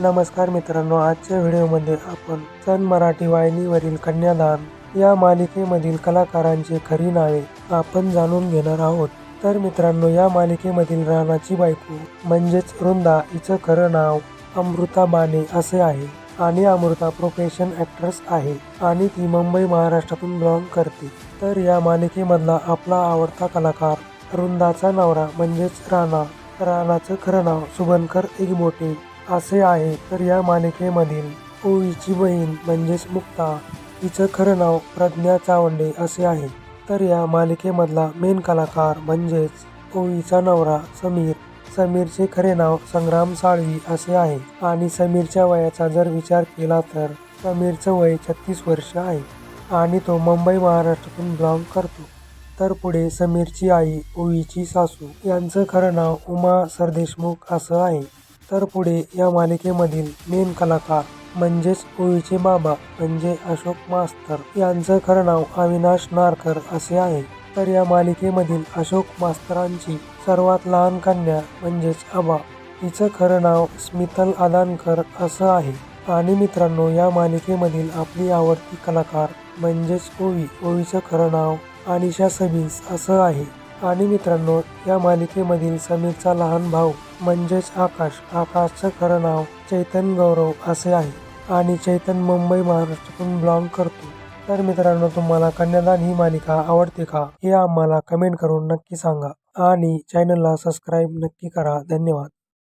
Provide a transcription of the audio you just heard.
नमस्कार मित्रांनो आजच्या व्हिडिओमध्ये आपण सन मराठी वाहिनीवरील कन्यादान या मालिकेमधील कलाकारांची खरी नावे आपण जाणून घेणार आहोत. तर मित्रांनो या मालिकेमधील राणाची बायको म्हणजेच वृंदा हिचं खरं नाव अमृता बाने असे आहे आणि अमृता प्रोफेशन ॲक्ट्रेस आहे आणि ती मुंबई महाराष्ट्रातून बिलॉंग करते. तर या मालिकेमधला आपला आवडता कलाकार वृंदाचा नवरा म्हणजेच राणा. राणाचं खरं नाव शुभंकर एगमोटे असे आहे तर या मालिकेमधील ओळीची बहीण म्हणजेच मुक्ता हिचं खरं नाव प्रज्ञा चावंडे असे आहे. तर या मालिकेमधला मेन कलाकार म्हणजेच ओळीचा नवरा समीर. समीरचे खरे नाव संग्राम साळवी असे आहे. आणि समीरच्या वयाचा जर विचार केला तर समीरचं वय छत्तीस वर्ष आहे. आणि तो मुंबई महाराष्ट्रातून बिलॉंग करतो. तर पुढे समीरची आई ओवीची सासू यांचं खरं नाव उमा सरदेशमुख असं आहे. तर पुढे या मालिकेमधील मेन कलाकार म्हणजेच ओळीचे बाबा म्हणजे अशोक मास्तर यांचं खरं नाव अविनाश नारकर असे आहे. तर या मालिकेमधील अशोक मास्तरांची सर्वात लहान कन्या म्हणजेच आबा हिचं खरं नाव स्मितल अदानकर असं आहे. आणि मित्रांनो या मालिकेमधील आपली आवडती कलाकार म्हणजेच ओवी ओवीचं खरं नाव अनिशा सबीस असं आहे. आणि मित्रांनो या मालिकेमधील समीरचा लहान भाऊ म्हणजेच आकाश आकाशचं खरं नाव चैतन गौरव असे आहे आणि चैतन मुंबई महाराष्ट्रातून बिलॉंग करतो. तर मित्रांनो तुम्हाला कन्यादान ही मालिका आवडते का हे आम्हाला कमेंट करून नक्की सांगा आणि चॅनलला सबस्क्राईब नक्की करा. धन्यवाद.